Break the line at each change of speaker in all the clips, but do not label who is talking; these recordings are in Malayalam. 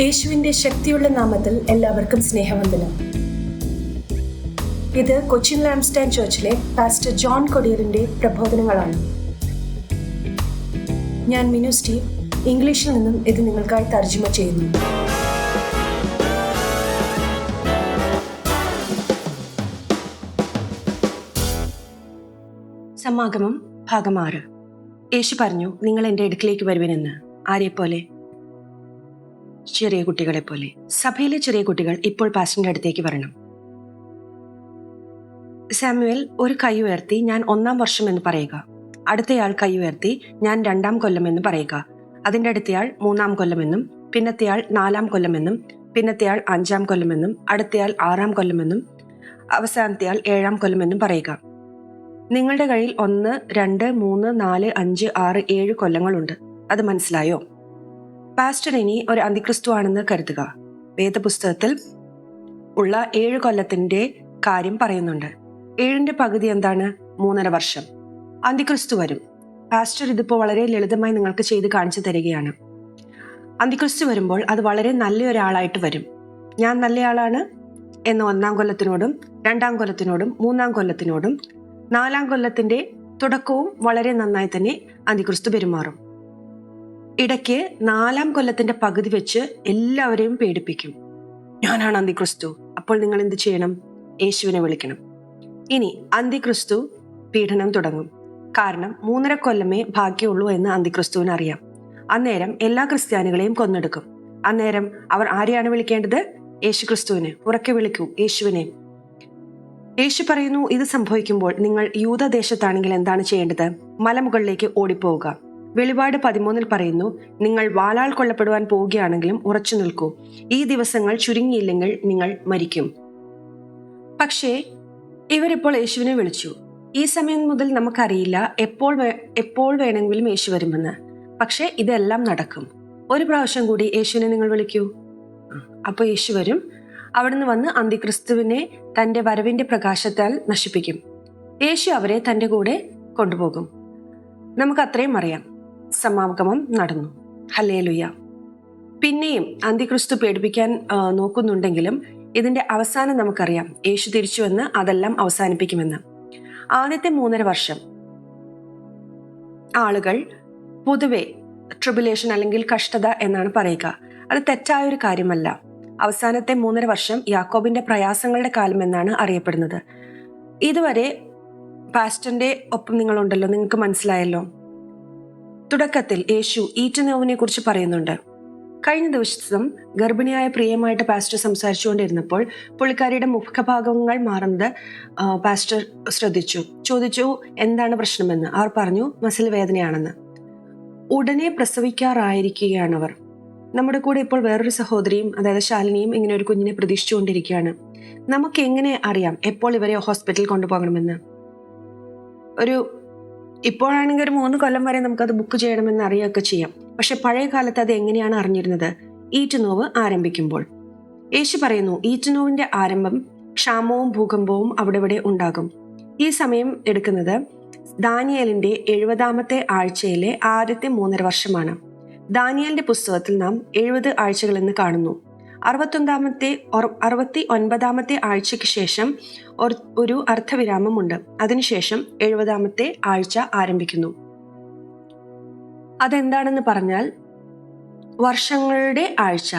യേശുവിന്റെ ശക്തിയുള്ള നാമത്തിൽ എല്ലാവർക്കും സ്നേഹവന്ദനം ഇത് കൊച്ചിൻ ലാംസ്റ്റാൻ ചർച്ചിലെ പാസ്റ്റർ ജോൺ കൊടിയലിന്റെ പ്രബോധനങ്ങളാണ് ഞാൻ മിനു സ്റ്റീവ് ഇംഗ്ലീഷിൽ നിന്നും ഇത് നിങ്ങൾക്കായി തർജ്ജമ ചെയ്യുന്നു
സമാഗമം ഭാഗം ആറ് യേശു പറഞ്ഞു നിങ്ങൾ എൻ്റെ അടുക്കിലേക്ക് ആരെ ആരെപ്പോലെ ചെറിയ കുട്ടികളെ പോലെ സഭയിലെ ചെറിയ കുട്ടികൾ ഇപ്പോൾ പാസ്റ്റിന്റെ അടുത്തേക്ക് വരണം സാമുവൽ ഒരു കൈ ഉയർത്തി ഞാൻ ഒന്നാം വർഷം എന്ന് പറയുക അടുത്തയാൾ കൈ ഉയർത്തി ഞാൻ രണ്ടാം കൊല്ലം എന്ന് പറയുക അതിന്റെ അടുത്തയാൾ മൂന്നാം കൊല്ലമെന്നും പിന്നത്തെയാൾ നാലാം കൊല്ലമെന്നും പിന്നത്തെയാൾ അഞ്ചാം കൊല്ലമെന്നും അടുത്തയാൾ ആറാം കൊല്ലമെന്നും അവസാനത്തെയാൾ ഏഴാം കൊല്ലമെന്നും പറയുക നിങ്ങളുടെ കയ്യിൽ ഒന്ന് രണ്ട് മൂന്ന് നാല് അഞ്ച് ആറ് ഏഴ് കൊല്ലങ്ങളുണ്ട് അത് മനസ്സിലായോ പാസ്റ്റർ ഇനി ഒരു അന്തിക്രിസ്തു ആണെന്ന് കരുതുക വേദപുസ്തകത്തിൽ ഉള്ള ഏഴ് കൊല്ലത്തിന്റെ കാര്യം പറയുന്നുണ്ട് ഏഴിന്റെ പകുതി എന്താണ് മൂന്നര വർഷം അന്തിക്രിസ്തു വരും പാസ്റ്റർ ഇതിപ്പോൾ വളരെ ലളിതമായി നിങ്ങൾക്ക് ചെയ്ത് കാണിച്ചു തരികയാണ് അന്തിക്രിസ്തു വരുമ്പോൾ അത് വളരെ നല്ലൊരാളായിട്ട് വരും ഞാൻ നല്ലയാളാണ് എന്ന ഒന്നാം കൊല്ലത്തിനോടും രണ്ടാം കൊല്ലത്തിനോടും മൂന്നാം കൊല്ലത്തിനോടും നാലാം കൊല്ലത്തിന്റെ തുടക്കവും വളരെ നന്നായി തന്നെ അന്തിക്രിസ്തു പെരുമാറും ഇടയ്ക്ക് നാലാം കൊല്ലത്തിന്റെ പകുതി വെച്ച് എല്ലാവരെയും പേടിപ്പിക്കും ഞാനാണ് അന്തിക്രിസ്തു അപ്പോൾ നിങ്ങൾ എന്ത് ചെയ്യണം യേശുവിനെ വിളിക്കണം ഇനി അന്തിക്രിസ്തു പീഡനം തുടങ്ങും കാരണം മൂന്നര കൊല്ലമേ ബാക്കിയുള്ളൂ എന്ന് അന്തിക്രിസ്തുവിന് അറിയാം അന്നേരം എല്ലാ ക്രിസ്ത്യാനികളെയും കൊന്നെടുക്കും അന്നേരം അവർ ആരെയാണ് വിളിക്കേണ്ടത് യേശു ക്രിസ്തുവിനെ ഉറക്കെ വിളിക്കൂ യേശുവിനെ യേശു പറയുന്നു ഇത് സംഭവിക്കുമ്പോൾ നിങ്ങൾ യൂതദേശത്താണെങ്കിൽ എന്താണ് ചെയ്യേണ്ടത് മലമുകളിലേക്ക് ഓടിപ്പോവുക വെളിപാട് പതിമൂന്നിൽ പറയുന്നു നിങ്ങൾ വാലാൾ കൊല്ലപ്പെടുവാൻ പോവുകയാണെങ്കിലും ഉറച്ചു നിൽക്കൂ ഈ ദിവസങ്ങൾ ചുരുങ്ങിയില്ലെങ്കിൽ നിങ്ങൾ മരിക്കും പക്ഷേ ഇവരിപ്പോൾ യേശുവിനെ വിളിച്ചു ഈ സമയം മുതൽ നമുക്കറിയില്ല എപ്പോൾ എപ്പോൾ വേണമെങ്കിലും യേശു വരുമെന്ന് പക്ഷേ ഇതെല്ലാം നടക്കും ഒരു പ്രാവശ്യം കൂടി യേശുവിനെ നിങ്ങൾ വിളിക്കൂ അപ്പോൾ യേശു വരും അവിടുന്ന് വന്ന് അന്തിക്രിസ്തുവിനെ തൻ്റെ വരവിൻ്റെ പ്രകാശത്താൽ നശിപ്പിക്കും യേശു അവരെ തൻ്റെ കൂടെ കൊണ്ടുപോകും നമുക്ക് അത്രയും അറിയാം സമാഗമം നടന്നു ഹലേലുയ പിന്നെയും അന്തിക്രിസ്തു പേടിപ്പിക്കാൻ നോക്കുന്നുണ്ടെങ്കിലും ഇതിന്റെ അവസാനം നമുക്കറിയാം യേശു തിരിച്ചു വന്ന് അതെല്ലാം അവസാനിപ്പിക്കുമെന്ന് ആദ്യത്തെ മൂന്നര വർഷം ആളുകൾ പൊതുവെ ട്രിബുലേഷൻ അല്ലെങ്കിൽ കഷ്ടത എന്നാണ് പറയുക അത് തെറ്റായ ഒരു കാര്യമല്ല അവസാനത്തെ മൂന്നര വർഷം യാക്കോബിന്റെ പ്രയാസങ്ങളുടെ കാലം എന്നാണ് അറിയപ്പെടുന്നത് ഇതുവരെ പാസ്റ്റന്റെ ഒപ്പം നിങ്ങളുണ്ടല്ലോ നിങ്ങൾക്ക് മനസ്സിലായല്ലോ തുടക്കത്തിൽ യേശു കുറിച്ച് പറയുന്നുണ്ട് കഴിഞ്ഞ ദിവസം ഗർഭിണിയായ പ്രിയമായിട്ട് പാസ്റ്റർ സംസാരിച്ചുകൊണ്ടിരുന്നപ്പോൾ പുള്ളിക്കാരിയുടെ മുഖഭാഗങ്ങൾ മാറുന്നത് പാസ്റ്റർ ശ്രദ്ധിച്ചു ചോദിച്ചു എന്താണ് പ്രശ്നമെന്ന് അവർ പറഞ്ഞു മസിൽ വേദനയാണെന്ന് ഉടനെ പ്രസവിക്കാറായിരിക്കുകയാണ് അവർ നമ്മുടെ കൂടെ ഇപ്പോൾ വേറൊരു സഹോദരിയും അതായത് ശാലിനിയും ഇങ്ങനെ ഒരു കുഞ്ഞിനെ പ്രതീക്ഷിച്ചുകൊണ്ടിരിക്കുകയാണ് നമുക്ക് എങ്ങനെ അറിയാം എപ്പോൾ ഇവരെ ഹോസ്പിറ്റലിൽ കൊണ്ടുപോകണമെന്ന് ഒരു ഇപ്പോഴാണെങ്കിൽ ഒരു മൂന്ന് കൊല്ലം വരെ നമുക്കത് ബുക്ക് ചെയ്യണമെന്ന് അറിയുകയൊക്കെ ചെയ്യാം പക്ഷെ പഴയ കാലത്ത് അത് എങ്ങനെയാണ് അറിഞ്ഞിരുന്നത് ഈറ്റുനോവ് ആരംഭിക്കുമ്പോൾ യേശു പറയുന്നു ഈറ്റുനോവിന്റെ ആരംഭം ക്ഷാമവും ഭൂകമ്പവും അവിടെ ഇവിടെ ഉണ്ടാകും ഈ സമയം എടുക്കുന്നത് ദാനിയലിന്റെ എഴുപതാമത്തെ ആഴ്ചയിലെ ആദ്യത്തെ മൂന്നര വർഷമാണ് ദാനിയലിന്റെ പുസ്തകത്തിൽ നാം എഴുപത് ആഴ്ചകളെന്ന് കാണുന്നു അറുപത്തൊന്നാമത്തെ അറുപത്തി ഒൻപതാമത്തെ ആഴ്ചയ്ക്ക് ശേഷം ഒരു അർത്ഥവിരാമമുണ്ട് അതിനുശേഷം എഴുപതാമത്തെ ആഴ്ച ആരംഭിക്കുന്നു അതെന്താണെന്ന് പറഞ്ഞാൽ വർഷങ്ങളുടെ ആഴ്ച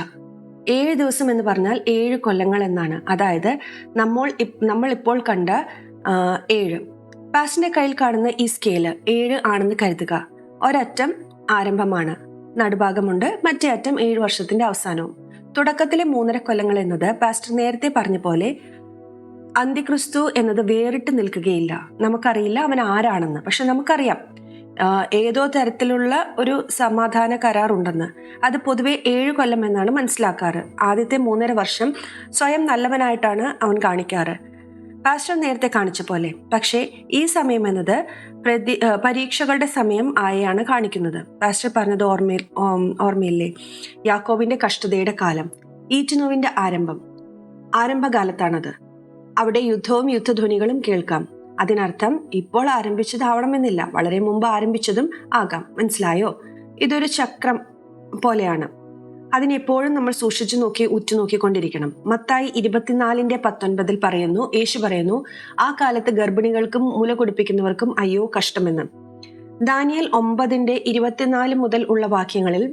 ഏഴ് ദിവസം എന്ന് പറഞ്ഞാൽ ഏഴ് കൊല്ലങ്ങൾ എന്നാണ് അതായത് നമ്മൾ നമ്മൾ ഇപ്പോൾ കണ്ട ഏഴ് പാസിന്റെ കയ്യിൽ കാണുന്ന ഈ സ്കെയില് ഏഴ് ആണെന്ന് കരുതുക ഒരറ്റം ആരംഭമാണ് നടുഭാഗമുണ്ട് മറ്റേ അറ്റം ഏഴ് വർഷത്തിന്റെ അവസാനവും തുടക്കത്തിലെ മൂന്നര കൊല്ലങ്ങൾ എന്നത് പാസ്റ്റർ നേരത്തെ പറഞ്ഞ പോലെ അന്തിക്രിസ്തു എന്നത് വേറിട്ട് നിൽക്കുകയില്ല നമുക്കറിയില്ല അവൻ ആരാണെന്ന് പക്ഷെ നമുക്കറിയാം ഏതോ തരത്തിലുള്ള ഒരു സമാധാന കരാറുണ്ടെന്ന് അത് പൊതുവെ ഏഴ് കൊല്ലം എന്നാണ് മനസ്സിലാക്കാറ് ആദ്യത്തെ മൂന്നര വർഷം സ്വയം നല്ലവനായിട്ടാണ് അവൻ കാണിക്കാറ് പാസ്റ്റർ നേരത്തെ കാണിച്ച പോലെ പക്ഷേ ഈ സമയം എന്നത് പ്രതി പരീക്ഷകളുടെ സമയം ആയാണ് കാണിക്കുന്നത് പാസ്റ്റർ പറഞ്ഞത് ഓർമ്മയിൽ ഓർമ്മയില്ലേ യാക്കോബിന്റെ കഷ്ടതയുടെ കാലം ഈറ്റനോവിന്റെ ആരംഭം ആരംഭകാലത്താണത് അവിടെ യുദ്ധവും യുദ്ധധ്വനികളും കേൾക്കാം അതിനർത്ഥം ഇപ്പോൾ ആരംഭിച്ചതാവണമെന്നില്ല വളരെ മുമ്പ് ആരംഭിച്ചതും ആകാം മനസ്സിലായോ ഇതൊരു ചക്രം പോലെയാണ് അതിനെപ്പോഴും നമ്മൾ സൂക്ഷിച്ചു നോക്കി ഉറ്റുനോക്കിക്കൊണ്ടിരിക്കണം മത്തായി ഇരുപത്തിനാലിന്റെ പത്തൊൻപതിൽ പറയുന്നു യേശു പറയുന്നു ആ കാലത്ത് ഗർഭിണികൾക്കും മുല കുടിപ്പിക്കുന്നവർക്കും അയ്യോ കഷ്ടമെന്ന് ദാനിയൽ ഒമ്പതിന്റെ ഇരുപത്തിനാല് മുതൽ ഉള്ള വാക്യങ്ങളിൽ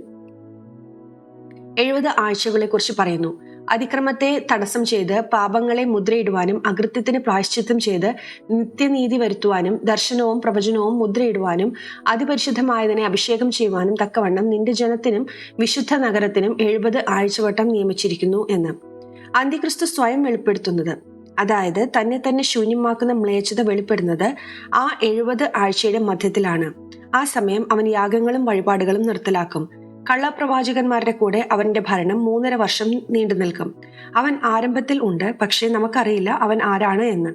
എഴുപത് ആഴ്ചകളെക്കുറിച്ച് പറയുന്നു അതിക്രമത്തെ തടസ്സം ചെയ്ത് പാപങ്ങളെ മുദ്രയിടുവാനും അകൃത്യത്തിന് പ്രായശ്ചിത്തം ചെയ്ത് നിത്യനീതി വരുത്തുവാനും ദർശനവും പ്രവചനവും മുദ്രയിടുവാനും അതിപരിശുദ്ധമായതിനെ അഭിഷേകം ചെയ്യുവാനും തക്കവണ്ണം നിന്റെ ജനത്തിനും വിശുദ്ധ നഗരത്തിനും എഴുപത് ആഴ്ചവട്ടം നിയമിച്ചിരിക്കുന്നു എന്ന് അന്തിക്രിസ്തു സ്വയം വെളിപ്പെടുത്തുന്നത് അതായത് തന്നെ തന്നെ ശൂന്യമാക്കുന്ന മ്ലേച്ഛത വെളിപ്പെടുന്നത് ആ എഴുപത് ആഴ്ചയുടെ മധ്യത്തിലാണ് ആ സമയം അവൻ യാഗങ്ങളും വഴിപാടുകളും നിർത്തലാക്കും കള്ളപ്രവാചകന്മാരുടെ കൂടെ അവന്റെ ഭരണം മൂന്നര വർഷം നീണ്ടു നിൽക്കും അവൻ ആരംഭത്തിൽ ഉണ്ട് പക്ഷേ നമുക്കറിയില്ല അവൻ ആരാണ് എന്ന്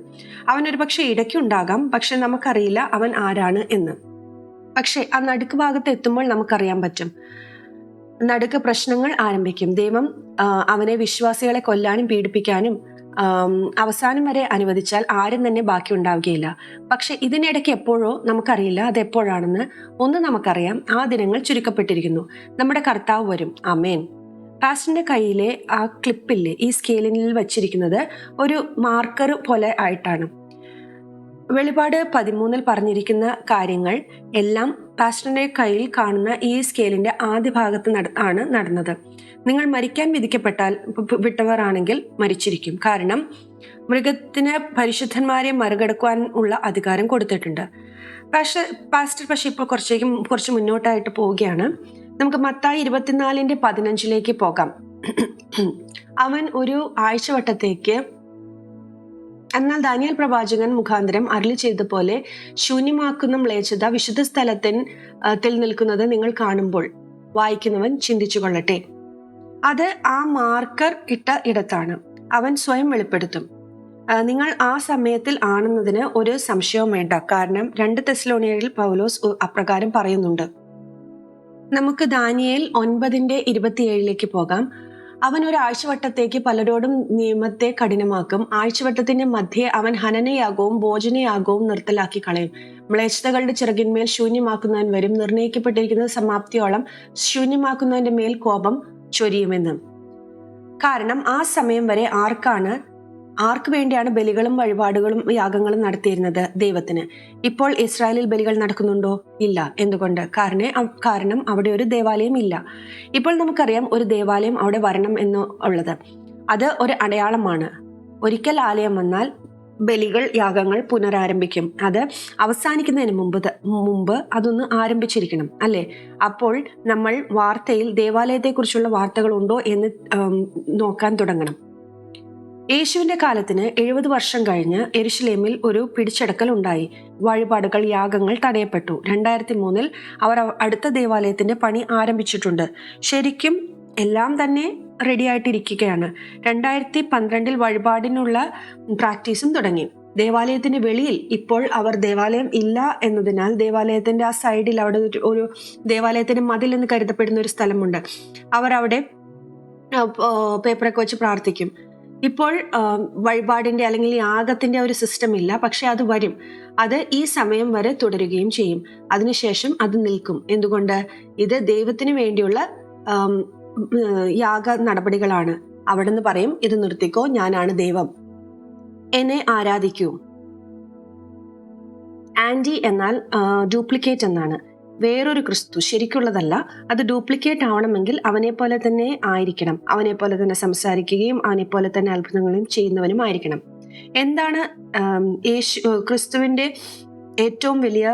അവൻ ഒരു പക്ഷേ ഇടയ്ക്കുണ്ടാകാം പക്ഷെ നമുക്കറിയില്ല അവൻ ആരാണ് എന്ന് പക്ഷേ ആ നടുക്ക് ഭാഗത്ത് എത്തുമ്പോൾ നമുക്കറിയാൻ പറ്റും നടുക്ക് പ്രശ്നങ്ങൾ ആരംഭിക്കും ദൈവം അവനെ വിശ്വാസികളെ കൊല്ലാനും പീഡിപ്പിക്കാനും അവസാനം വരെ അനുവദിച്ചാൽ ആരും തന്നെ ബാക്കി ഉണ്ടാവുകയില്ല പക്ഷെ ഇതിനിടയ്ക്ക് എപ്പോഴോ നമുക്കറിയില്ല അത് എപ്പോഴാണെന്ന് ഒന്ന് നമുക്കറിയാം ആ ദിനങ്ങൾ ചുരുക്കപ്പെട്ടിരിക്കുന്നു നമ്മുടെ കർത്താവ് വരും അമേൻ പാസ്റ്റിൻ്റെ കയ്യിലെ ആ ക്ലിപ്പില്ലേ ഈ സ്കെയിലിൽ വച്ചിരിക്കുന്നത് ഒരു മാർക്കർ പോലെ ആയിട്ടാണ് വെളിപാട് പതിമൂന്നിൽ പറഞ്ഞിരിക്കുന്ന കാര്യങ്ങൾ എല്ലാം പാസ്റ്ററിന്റെ കയ്യിൽ കാണുന്ന ഈ സ്കെയിലിന്റെ ആദ്യ ഭാഗത്ത് ആണ് നടന്നത് നിങ്ങൾ മരിക്കാൻ വിധിക്കപ്പെട്ടാൽ വിട്ടവർ ആണെങ്കിൽ മരിച്ചിരിക്കും കാരണം മൃഗത്തിന് പരിശുദ്ധന്മാരെ മറികടക്കുവാൻ ഉള്ള അധികാരം കൊടുത്തിട്ടുണ്ട് പക്ഷെ പാസ്റ്റർ പക്ഷെ ഇപ്പോൾ കുറച്ചേക്കും കുറച്ച് മുന്നോട്ടായിട്ട് പോവുകയാണ് നമുക്ക് മത്തായി ഇരുപത്തിനാലിൻ്റെ പതിനഞ്ചിലേക്ക് പോകാം അവൻ ഒരു ആഴ്ചവട്ടത്തേക്ക് എന്നാൽ ദാനിയൽ പ്രവാചകൻ മുഖാന്തരം അരളി ചെയ്ത പോലെ ശൂന്യമാക്കുന്ന മ്ലേച്ഛത വിശുദ്ധ സ്ഥലത്തിൻ നിൽക്കുന്നത് നിങ്ങൾ കാണുമ്പോൾ വായിക്കുന്നവൻ ചിന്തിച്ചു കൊള്ളട്ടെ അത് ആ മാർക്കർ ഇട്ട ഇടത്താണ് അവൻ സ്വയം വെളിപ്പെടുത്തും നിങ്ങൾ ആ സമയത്തിൽ ആണെന്നതിന് ഒരു സംശയവും വേണ്ട കാരണം രണ്ട് തെസ്ലോണിയയിൽ പൗലോസ് അപ്രകാരം പറയുന്നുണ്ട് നമുക്ക് ദാനിയേൽ ഒൻപതിന്റെ ഇരുപത്തിയേഴിലേക്ക് പോകാം അവൻ ഒരു ആഴ്ചവട്ടത്തേക്ക് പലരോടും നിയമത്തെ കഠിനമാക്കും ആഴ്ചവട്ടത്തിന്റെ മധ്യേ അവൻ ഹനനയാകവും ഭോജനയാകവും നിർത്തലാക്കി കളയും മ്ലേച്ഛതകളുടെ ചിറകിന്മേൽ ശൂന്യമാക്കുന്നവൻ വരും നിർണയിക്കപ്പെട്ടിരിക്കുന്ന സമാപ്തിയോളം ശൂന്യമാക്കുന്നവന്റെ മേൽ കോപം ചൊരിയുമെന്ന് കാരണം ആ സമയം വരെ ആർക്കാണ് ആർക്കു വേണ്ടിയാണ് ബലികളും വഴിപാടുകളും യാഗങ്ങളും നടത്തിയിരുന്നത് ദൈവത്തിന് ഇപ്പോൾ ഇസ്രായേലിൽ ബലികൾ നടക്കുന്നുണ്ടോ ഇല്ല എന്തുകൊണ്ട് കാരണം കാരണം അവിടെ ഒരു ദേവാലയം ഇല്ല ഇപ്പോൾ നമുക്കറിയാം ഒരു ദേവാലയം അവിടെ വരണം എന്ന് ഉള്ളത് അത് ഒരു അടയാളമാണ് ഒരിക്കൽ ആലയം വന്നാൽ ബലികൾ യാഗങ്ങൾ പുനരാരംഭിക്കും അത് അവസാനിക്കുന്നതിന് മുമ്പ് മുമ്പ് അതൊന്ന് ആരംഭിച്ചിരിക്കണം അല്ലേ അപ്പോൾ നമ്മൾ വാർത്തയിൽ ദേവാലയത്തെക്കുറിച്ചുള്ള വാർത്തകൾ ഉണ്ടോ എന്ന് നോക്കാൻ തുടങ്ങണം യേശുവിന്റെ കാലത്തിന് എഴുപത് വർഷം കഴിഞ്ഞ് എരുഷലേമിൽ ഒരു പിടിച്ചെടുക്കൽ ഉണ്ടായി വഴിപാടുകൾ യാഗങ്ങൾ തടയപ്പെട്ടു രണ്ടായിരത്തി മൂന്നിൽ അവർ അടുത്ത ദേവാലയത്തിന്റെ പണി ആരംഭിച്ചിട്ടുണ്ട് ശരിക്കും എല്ലാം തന്നെ റെഡി ആയിട്ടിരിക്കുകയാണ് രണ്ടായിരത്തി പന്ത്രണ്ടിൽ വഴിപാടിനുള്ള പ്രാക്ടീസും തുടങ്ങി ദേവാലയത്തിന്റെ വെളിയിൽ ഇപ്പോൾ അവർ ദേവാലയം ഇല്ല എന്നതിനാൽ ദേവാലയത്തിന്റെ ആ സൈഡിൽ അവിടെ ഒരു ദേവാലയത്തിന്റെ മതിൽ എന്ന് കരുതപ്പെടുന്ന ഒരു സ്ഥലമുണ്ട് അവർ അവിടെ പേപ്പറൊക്കെ വെച്ച് പ്രാർത്ഥിക്കും ഇപ്പോൾ വഴിപാടിൻ്റെ അല്ലെങ്കിൽ യാഗത്തിൻ്റെ ഒരു സിസ്റ്റം ഇല്ല പക്ഷേ അത് വരും അത് ഈ സമയം വരെ തുടരുകയും ചെയ്യും അതിനുശേഷം അത് നിൽക്കും എന്തുകൊണ്ട് ഇത് ദൈവത്തിന് വേണ്ടിയുള്ള യാഗ നടപടികളാണ് നിന്ന് പറയും ഇത് നിർത്തിക്കോ ഞാനാണ് ദൈവം എന്നെ ആരാധിക്കൂ ആൻറ്റി എന്നാൽ ഡ്യൂപ്ലിക്കേറ്റ് എന്നാണ് വേറൊരു ക്രിസ്തു ശരിക്കുള്ളതല്ല അത് ഡ്യൂപ്ലിക്കേറ്റ് ആവണമെങ്കിൽ അവനെ പോലെ തന്നെ ആയിരിക്കണം അവനെ പോലെ തന്നെ സംസാരിക്കുകയും അവനെ പോലെ തന്നെ അത്ഭുതങ്ങളും ചെയ്യുന്നവനും ആയിരിക്കണം എന്താണ് യേശു ക്രിസ്തുവിന്റെ ഏറ്റവും വലിയ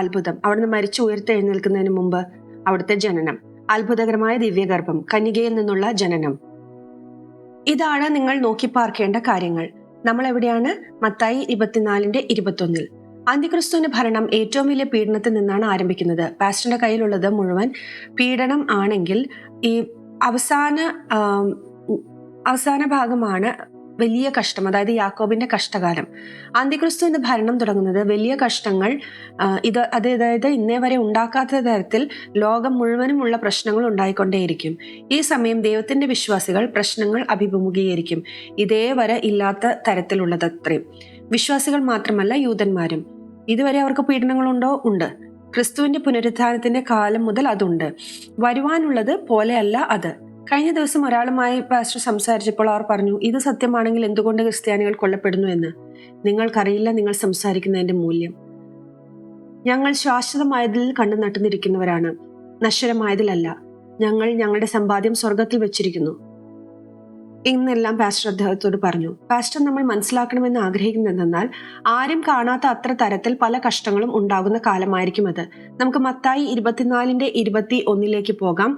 അത്ഭുതം അവിടുന്ന് മരിച്ചു ഉയർത്തെഴുന്നേൽക്കുന്നതിന് മുമ്പ് അവിടുത്തെ ജനനം അത്ഭുതകരമായ ദിവ്യഗർഭം കന്യകയിൽ നിന്നുള്ള ജനനം ഇതാണ് നിങ്ങൾ നോക്കി പാർക്കേണ്ട കാര്യങ്ങൾ നമ്മൾ എവിടെയാണ് മത്തായി ഇരുപത്തിനാലിന്റെ ഇരുപത്തൊന്നിൽ അന്തിക്രിസ്തുവിന്റെ ഭരണം ഏറ്റവും വലിയ പീഡനത്തിൽ നിന്നാണ് ആരംഭിക്കുന്നത് പാസ്റ്ററിന്റെ കയ്യിലുള്ളത് മുഴുവൻ പീഡനം ആണെങ്കിൽ ഈ അവസാന അവസാന ഭാഗമാണ് വലിയ കഷ്ടം അതായത് യാക്കോബിന്റെ കഷ്ടകാലം അന്തിക്രിസ്തുവിന്റെ ഭരണം തുടങ്ങുന്നത് വലിയ കഷ്ടങ്ങൾ ഇത് അത് അതായത് ഇന്നേ വരെ ഉണ്ടാക്കാത്ത തരത്തിൽ ലോകം മുഴുവനും ഉള്ള പ്രശ്നങ്ങൾ ഉണ്ടായിക്കൊണ്ടേയിരിക്കും ഈ സമയം ദൈവത്തിന്റെ വിശ്വാസികൾ പ്രശ്നങ്ങൾ അഭിമുഖീകരിക്കും വരെ ഇല്ലാത്ത തരത്തിലുള്ളത് അത്രയും വിശ്വാസികൾ മാത്രമല്ല യൂതന്മാരും ഇതുവരെ അവർക്ക് പീഡനങ്ങളുണ്ടോ ഉണ്ട് ക്രിസ്തുവിന്റെ പുനരുദ്ധാനത്തിന്റെ കാലം മുതൽ അതുണ്ട് വരുവാനുള്ളത് പോലെയല്ല അത് കഴിഞ്ഞ ദിവസം ഒരാളുമായി പാസ്റ്റർ സംസാരിച്ചപ്പോൾ അവർ പറഞ്ഞു ഇത് സത്യമാണെങ്കിൽ എന്തുകൊണ്ട് ക്രിസ്ത്യാനികൾ കൊല്ലപ്പെടുന്നു എന്ന് നിങ്ങൾക്കറിയില്ല നിങ്ങൾ സംസാരിക്കുന്നതിന്റെ മൂല്യം ഞങ്ങൾ ശാശ്വതമായതിൽ കണ്ടു നട്ടുന്നിരിക്കുന്നവരാണ് നശ്വരമായതിലല്ല ഞങ്ങൾ ഞങ്ങളുടെ സമ്പാദ്യം സ്വർഗത്തിൽ വെച്ചിരിക്കുന്നു എന്നെല്ലാം പാസ്റ്റർ അദ്ദേഹത്തോട് പറഞ്ഞു പാസ്റ്റർ നമ്മൾ മനസ്സിലാക്കണമെന്ന് ആഗ്രഹിക്കുന്നത് എന്തെന്നാൽ ആരും കാണാത്ത അത്ര തരത്തിൽ പല കഷ്ടങ്ങളും ഉണ്ടാകുന്ന കാലമായിരിക്കും അത് നമുക്ക് മത്തായി ഇരുപത്തിനാലിന്റെ ഇരുപത്തി ഒന്നിലേക്ക് പോകാം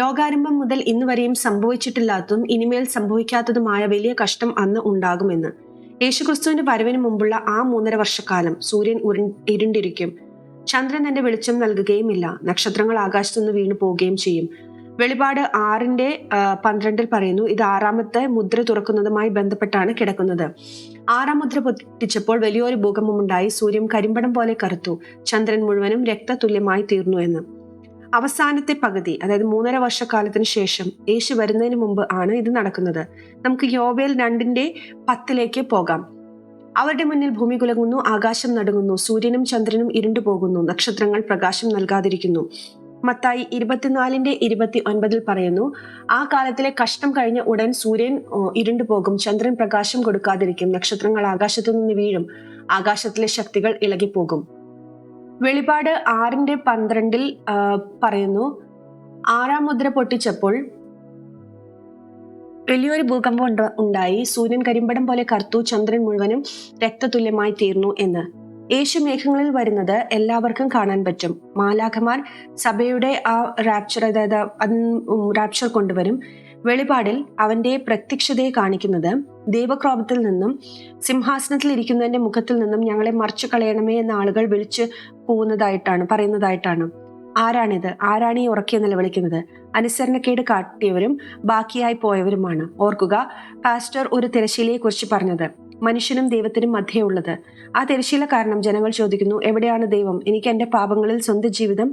ലോകാരംഭം മുതൽ ഇന്ന് വരെയും സംഭവിച്ചിട്ടില്ലാത്തതും ഇനിമേൽ സംഭവിക്കാത്തതുമായ വലിയ കഷ്ടം അന്ന് ഉണ്ടാകുമെന്ന് യേശുക്രിസ്തുവിന്റെ വരവിന് മുമ്പുള്ള ആ മൂന്നര വർഷക്കാലം സൂര്യൻ ഉരു ഇരുണ്ടിരിക്കും ചന്ദ്രൻ എന്റെ വെളിച്ചം നൽകുകയുമില്ല നക്ഷത്രങ്ങൾ ആകാശത്തുനിന്ന് വീണു പോവുകയും ചെയ്യും വെളിപാട് ആറിന്റെ പന്ത്രണ്ടിൽ പറയുന്നു ഇത് ആറാമത്തെ മുദ്ര തുറക്കുന്നതുമായി ബന്ധപ്പെട്ടാണ് കിടക്കുന്നത് ആറാം മുദ്ര പൊട്ടിച്ചപ്പോൾ വലിയൊരു ഭൂകമ്പമുണ്ടായി സൂര്യൻ കരിമ്പടം പോലെ കറുത്തു ചന്ദ്രൻ മുഴുവനും രക്തതുല്യമായി തീർന്നു എന്ന് അവസാനത്തെ പകുതി അതായത് മൂന്നര വർഷക്കാലത്തിന് ശേഷം യേശു വരുന്നതിന് മുമ്പ് ആണ് ഇത് നടക്കുന്നത് നമുക്ക് യോബേൽ രണ്ടിന്റെ പത്തിലേക്ക് പോകാം അവരുടെ മുന്നിൽ ഭൂമി കുലങ്ങുന്നു ആകാശം നടുങ്ങുന്നു സൂര്യനും ചന്ദ്രനും ഇരുണ്ടു പോകുന്നു നക്ഷത്രങ്ങൾ പ്രകാശം നൽകാതിരിക്കുന്നു മത്തായി ഇരുപത്തിനാലിന്റെ ഇരുപത്തി ഒൻപതിൽ പറയുന്നു ആ കാലത്തിലെ കഷ്ടം കഴിഞ്ഞ ഉടൻ സൂര്യൻ ഇരുണ്ടു പോകും ചന്ദ്രൻ പ്രകാശം കൊടുക്കാതിരിക്കും നക്ഷത്രങ്ങൾ ആകാശത്തു നിന്ന് വീഴും ആകാശത്തിലെ ശക്തികൾ ഇളകിപ്പോകും വെളിപാട് ആറിന്റെ പന്ത്രണ്ടിൽ പറയുന്നു ആറാം മുദ്ര പൊട്ടിച്ചപ്പോൾ വലിയൊരു ഭൂകമ്പം ഉണ്ടായി സൂര്യൻ കരിമ്പടം പോലെ കറുത്തു ചന്ദ്രൻ മുഴുവനും രക്തതുല്യമായി തീർന്നു എന്ന് യേശു മേഘങ്ങളിൽ വരുന്നത് എല്ലാവർക്കും കാണാൻ പറ്റും മാലാഖമാർ സഭയുടെ ആ റാപ്ചർ അതായത് റാപ്ചർ കൊണ്ടുവരും വെളിപാടിൽ അവന്റെ പ്രത്യക്ഷതയെ കാണിക്കുന്നത് ദൈവക്രോപത്തിൽ നിന്നും സിംഹാസനത്തിൽ ഇരിക്കുന്നതിന്റെ മുഖത്തിൽ നിന്നും ഞങ്ങളെ മറിച്ചു കളയണമേ എന്ന ആളുകൾ വിളിച്ചു പോകുന്നതായിട്ടാണ് പറയുന്നതായിട്ടാണ് ആരാണിത് ആരാണ് ഈ ഉറക്കിയ നിലവിളിക്കുന്നത് അനുസരണക്കേട് കാട്ടിയവരും ബാക്കിയായി പോയവരുമാണ് ഓർക്കുക പാസ്റ്റർ ഒരു കുറിച്ച് പറഞ്ഞത് മനുഷ്യനും ദൈവത്തിനും മധ്യേ ഉള്ളത് ആ തിരശീല കാരണം ജനങ്ങൾ ചോദിക്കുന്നു എവിടെയാണ് ദൈവം എനിക്ക് എൻ്റെ പാപങ്ങളിൽ സ്വന്തം ജീവിതം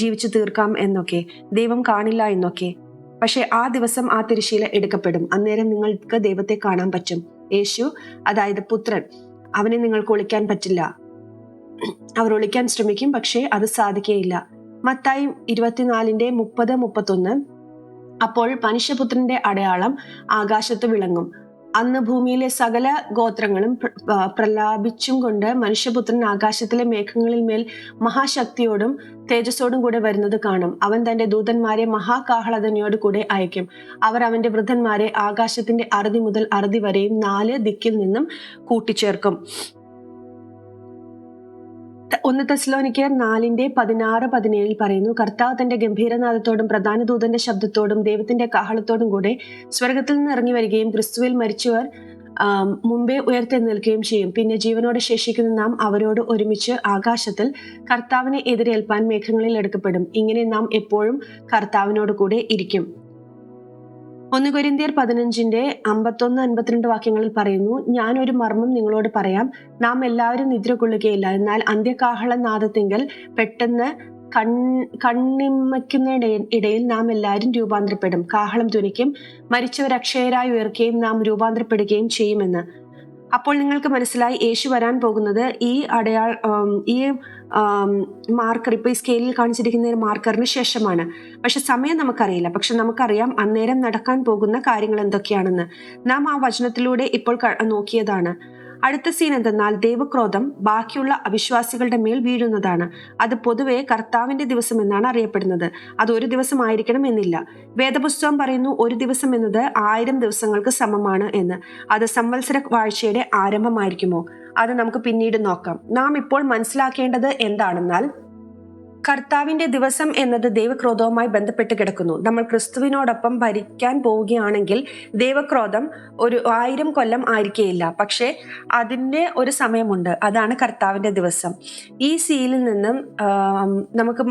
ജീവിച്ചു തീർക്കാം എന്നൊക്കെ ദൈവം കാണില്ല എന്നൊക്കെ പക്ഷേ ആ ദിവസം ആ തിരശീല എടുക്കപ്പെടും അന്നേരം നിങ്ങൾക്ക് ദൈവത്തെ കാണാൻ പറ്റും യേശു അതായത് പുത്രൻ അവനെ നിങ്ങൾക്ക് ഒളിക്കാൻ പറ്റില്ല അവർ ഒളിക്കാൻ ശ്രമിക്കും പക്ഷേ അത് സാധിക്കുകയില്ല മത്തായി ഇരുപത്തിനാലിന്റെ മുപ്പത് മുപ്പത്തൊന്ന് അപ്പോൾ മനുഷ്യപുത്രന്റെ അടയാളം ആകാശത്ത് വിളങ്ങും അന്ന് ഭൂമിയിലെ സകല ഗോത്രങ്ങളും പ്രലാപിച്ചും കൊണ്ട് മനുഷ്യപുത്രൻ ആകാശത്തിലെ മേഘങ്ങളിൽ മേൽ മഹാശക്തിയോടും തേജസ്സോടും കൂടെ വരുന്നത് കാണും അവൻ തന്റെ ദൂതന്മാരെ മഹാകാഹ്ളതനയോട് കൂടെ അയക്കും അവർ അവന്റെ വൃദ്ധന്മാരെ ആകാശത്തിന്റെ അറുതി മുതൽ അറുതി വരെയും നാല് ദിക്കിൽ നിന്നും കൂട്ടിച്ചേർക്കും ഒന്ന് തെസ്ലോനിക്കർ നാലിന്റെ പതിനാറ് പതിനേഴിൽ പറയുന്നു കർത്താവ് തന്റെ ഗംഭീരനാഥത്തോടും പ്രധാന ദൂതന്റെ ശബ്ദത്തോടും ദൈവത്തിന്റെ കാഹളത്തോടും കൂടെ സ്വർഗത്തിൽ നിന്ന് ഇറങ്ങി വരികയും ക്രിസ്തുവിൽ മരിച്ചവർ മുമ്പേ ഉയർത്തെഴുന്നേൽക്കുകയും ചെയ്യും പിന്നെ ജീവനോടെ ശേഷിക്കുന്ന നാം അവരോട് ഒരുമിച്ച് ആകാശത്തിൽ കർത്താവിനെ എതിരേൽപ്പാൻ മേഘങ്ങളിൽ എടുക്കപ്പെടും ഇങ്ങനെ നാം എപ്പോഴും കർത്താവിനോട് കൂടെ ഇരിക്കും ഒന്ന് കൊരിന്തിയർ പതിനഞ്ചിന്റെ അമ്പത്തൊന്ന് അൻപത്തിരണ്ട് വാക്യങ്ങളിൽ പറയുന്നു ഞാൻ ഒരു മർമ്മം നിങ്ങളോട് പറയാം നാം എല്ലാവരും നിദ്ര കൊള്ളുകയില്ല എന്നാൽ അന്ത്യകാഹള നാദത്തിങ്കൽ പെട്ടെന്ന് കൺ കണ്ണിമയ്ക്കുന്ന ഇടയിൽ നാം എല്ലാവരും രൂപാന്തരപ്പെടും കാഹളം ധ്വനിക്കും മരിച്ചവരക്ഷയരായി ഉയർക്കുകയും നാം രൂപാന്തരപ്പെടുകയും ചെയ്യുമെന്ന് അപ്പോൾ നിങ്ങൾക്ക് മനസ്സിലായി യേശു വരാൻ പോകുന്നത് ഈ അടയാൾ ഈ മാർക്കർ ഇപ്പോൾ ഈ സ്കെയിലിൽ കാണിച്ചിരിക്കുന്ന ഒരു മാർക്കറിന് ശേഷമാണ് പക്ഷെ സമയം നമുക്കറിയില്ല പക്ഷെ നമുക്കറിയാം അന്നേരം നടക്കാൻ പോകുന്ന കാര്യങ്ങൾ എന്തൊക്കെയാണെന്ന് നാം ആ വചനത്തിലൂടെ ഇപ്പോൾ നോക്കിയതാണ് അടുത്ത സീൻ എന്തെന്നാൽ ദൈവക്രോധം ബാക്കിയുള്ള അവിശ്വാസികളുടെ മേൽ വീഴുന്നതാണ് അത് പൊതുവെ കർത്താവിന്റെ ദിവസം എന്നാണ് അറിയപ്പെടുന്നത് അത് ഒരു ആയിരിക്കണം എന്നില്ല വേദപുസ്തകം പറയുന്നു ഒരു ദിവസം എന്നത് ആയിരം ദിവസങ്ങൾക്ക് സമമാണ് എന്ന് അത് സംവത്സര വാഴ്ചയുടെ ആരംഭമായിരിക്കുമോ അത് നമുക്ക് പിന്നീട് നോക്കാം നാം ഇപ്പോൾ മനസ്സിലാക്കേണ്ടത് എന്താണെന്നാൽ കർത്താവിന്റെ ദിവസം എന്നത് ദൈവക്രോധവുമായി ബന്ധപ്പെട്ട് കിടക്കുന്നു നമ്മൾ ക്രിസ്തുവിനോടൊപ്പം ഭരിക്കാൻ പോവുകയാണെങ്കിൽ ദൈവക്രോധം ഒരു ആയിരം കൊല്ലം ആയിരിക്കേയില്ല പക്ഷേ അതിൻ്റെ ഒരു സമയമുണ്ട് അതാണ് കർത്താവിന്റെ ദിവസം ഈ സീലിൽ നിന്നും നമുക്ക്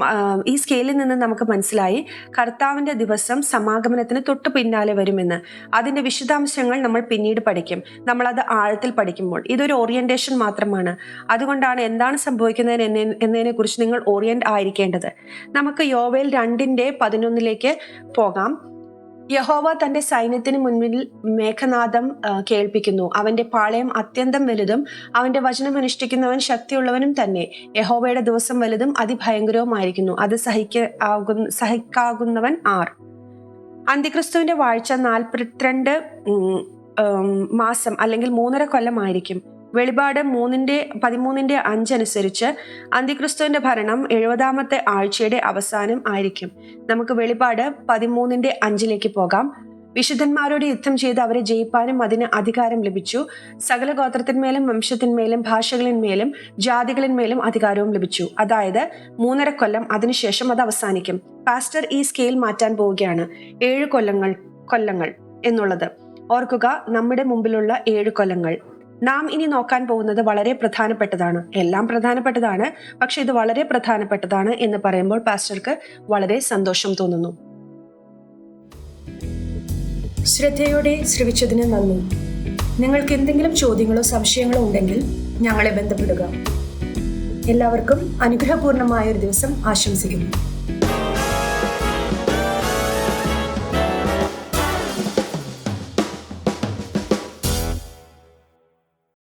ഈ സ്കെയിലിൽ നിന്നും നമുക്ക് മനസ്സിലായി കർത്താവിന്റെ ദിവസം സമാഗമനത്തിന് തൊട്ട് പിന്നാലെ വരുമെന്ന് അതിൻ്റെ വിശദാംശങ്ങൾ നമ്മൾ പിന്നീട് പഠിക്കും നമ്മളത് ആഴത്തിൽ പഠിക്കുമ്പോൾ ഇതൊരു ഓറിയന്റേഷൻ മാത്രമാണ് അതുകൊണ്ടാണ് എന്താണ് സംഭവിക്കുന്നത് എന്നതിനെ കുറിച്ച് നിങ്ങൾ ഓറിയന്റ് ആയി ആയിരിക്കേണ്ടത് നമുക്ക് യോവേൽ രണ്ടിൻ്റെ പതിനൊന്നിലേക്ക് പോകാം യഹോവ തന്റെ സൈന്യത്തിന് മുൻപിൽ മേഘനാഥം കേൾപ്പിക്കുന്നു അവന്റെ പാളയം അത്യന്തം വലുതും അവന്റെ വചനം അനുഷ്ഠിക്കുന്നവൻ ശക്തിയുള്ളവനും തന്നെ യഹോവയുടെ ദിവസം വലുതും അതിഭയങ്കരവുമായിരിക്കുന്നു അത് സഹിക്ക സഹിക്കാകുന്നവൻ ആർ അന്തിക്രിസ്തുവിന്റെ വാഴ്ച നാൽപ്പത്തിരണ്ട് മാസം അല്ലെങ്കിൽ മൂന്നര കൊല്ലമായിരിക്കും വെളിപാട് മൂന്നിന്റെ പതിമൂന്നിന്റെ അഞ്ചനുസരിച്ച് അന്തിക്രിസ്തുവിന്റെ ഭരണം എഴുപതാമത്തെ ആഴ്ചയുടെ അവസാനം ആയിരിക്കും നമുക്ക് വെളിപാട് പതിമൂന്നിന്റെ അഞ്ചിലേക്ക് പോകാം വിശുദ്ധന്മാരോട് യുദ്ധം ചെയ്ത് അവരെ ജയിപ്പാനും അതിന് അധികാരം ലഭിച്ചു സകല ഗോത്രത്തിന്മേലും വംശത്തിന്മേലും ഭാഷകളിന്മേലും ജാതികളിന്മേലും അധികാരവും ലഭിച്ചു അതായത് മൂന്നര കൊല്ലം അതിനുശേഷം അത് അവസാനിക്കും പാസ്റ്റർ ഈ സ്കെയിൽ മാറ്റാൻ പോവുകയാണ് ഏഴ് കൊല്ലങ്ങൾ കൊല്ലങ്ങൾ എന്നുള്ളത് ഓർക്കുക നമ്മുടെ മുമ്പിലുള്ള ഏഴ് കൊല്ലങ്ങൾ നാം ഇനി നോക്കാൻ പോകുന്നത് വളരെ പ്രധാനപ്പെട്ടതാണ് എല്ലാം പ്രധാനപ്പെട്ടതാണ് പക്ഷെ ഇത് വളരെ പ്രധാനപ്പെട്ടതാണ് എന്ന് പറയുമ്പോൾ പാസ്റ്റർക്ക് വളരെ സന്തോഷം തോന്നുന്നു ശ്രദ്ധയോടെ ശ്രമിച്ചതിന് നന്ദി നിങ്ങൾക്ക് എന്തെങ്കിലും ചോദ്യങ്ങളോ സംശയങ്ങളോ ഉണ്ടെങ്കിൽ ഞങ്ങളെ ബന്ധപ്പെടുക എല്ലാവർക്കും അനുഗ്രഹപൂർണമായ ഒരു ദിവസം ആശംസിക്കുന്നു